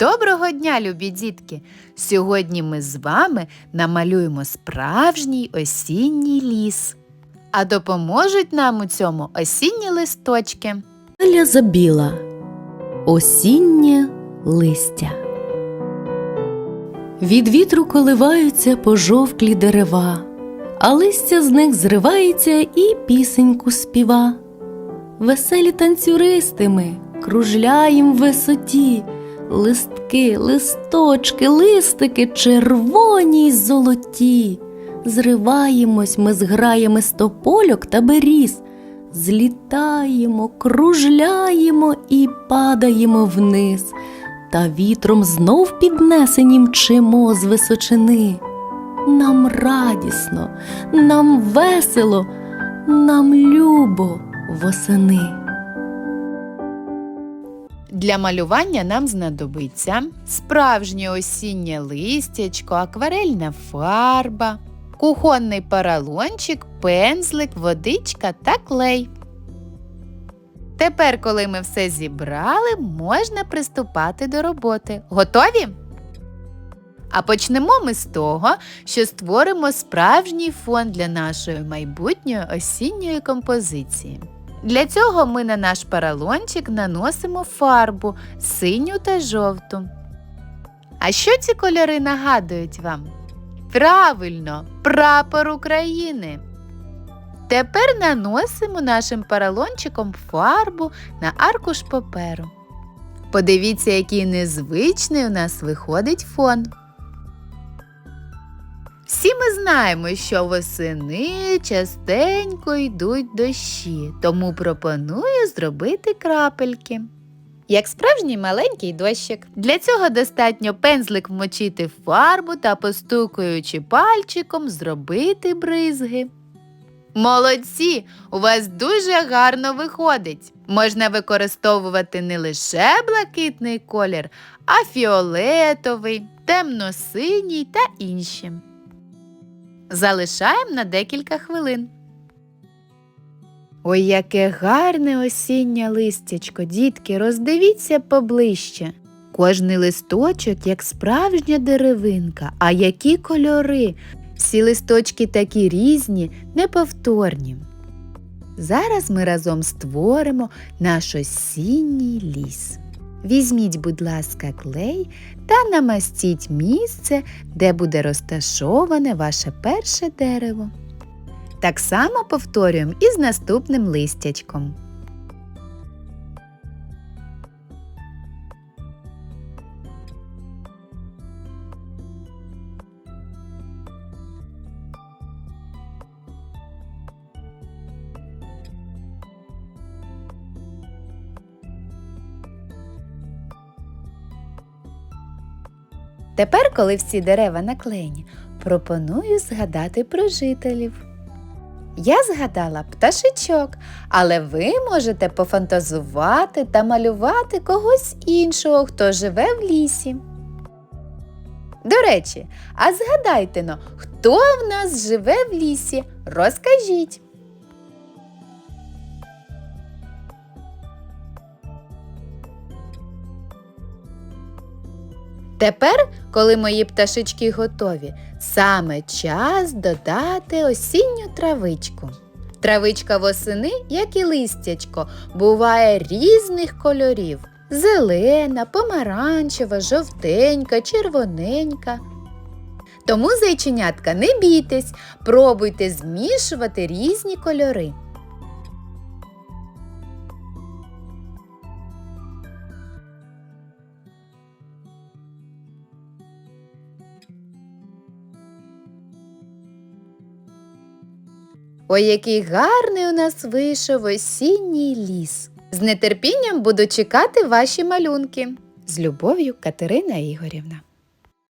Доброго дня, любі дітки! Сьогодні ми з вами намалюємо справжній осінній ліс. А допоможуть нам у цьому осінні листочки. Аля забіла осіннє листя. Від вітру коливаються пожовклі дерева, а листя з них зривається і пісеньку співа. Веселі танцюристи ми кружляєм в висоті, листки, листочки, листики червоні й золоті. Зриваємось ми з граями з топольок та беріз, злітаємо, кружляємо і падаємо вниз, та вітром знов піднесені мчимо з височини. Нам радісно, нам весело, нам любо восени. Для малювання нам знадобиться справжнє осіннє листячко, акварельна фарба, кухонний поролончик, пензлик, водичка та клей. Тепер, коли ми все зібрали, можна приступати до роботи. Готові? А почнемо ми з того, що створимо справжній фон для нашої майбутньої осінньої композиції. Для цього ми на наш поролончик наносимо фарбу синю та жовту. А що ці кольори нагадують вам? Правильно, прапор України. Тепер наносимо нашим поролончиком фарбу на аркуш паперу. Подивіться, який незвичний у нас виходить фон. Всі ми знаємо, що восени частенько йдуть дощі, тому пропоную зробити крапельки. Як справжній маленький дощик. Для цього достатньо пензлик вмочити в фарбу та, постукуючи пальчиком, зробити бризги. Молодці! У вас дуже гарно виходить. Можна використовувати не лише блакитний колір, а фіолетовий, темно-синій та інші. Залишаємо на декілька хвилин. Ой, яке гарне осіннє листячко, дітки, роздивіться поближче. Кожний листочок, як справжня деревинка, а які кольори. Всі листочки такі різні, неповторні. Зараз ми разом створимо наш осінній ліс. Візьміть, будь ласка, клей та намастіть місце, де буде розташоване ваше перше дерево. Так само повторюємо і з наступним листячком. Тепер, коли всі дерева наклеєні, пропоную згадати про жителів. Я згадала пташечок, але ви можете пофантазувати та малювати когось іншого, хто живе в лісі. До речі, а згадайте но, хто в нас живе в лісі? Розкажіть. Тепер, коли мої пташечки готові, саме час додати осінню травичку. Травичка восени, як і листячко, буває різних кольорів: зелена, помаранчева, жовтенька, червоненька. Тому, зайченятка, не бійтесь, пробуйте змішувати різні кольори. Ой, який гарний у нас вийшов осінній ліс. З нетерпінням буду чекати ваші малюнки. З любов'ю Катерина Ігорівна.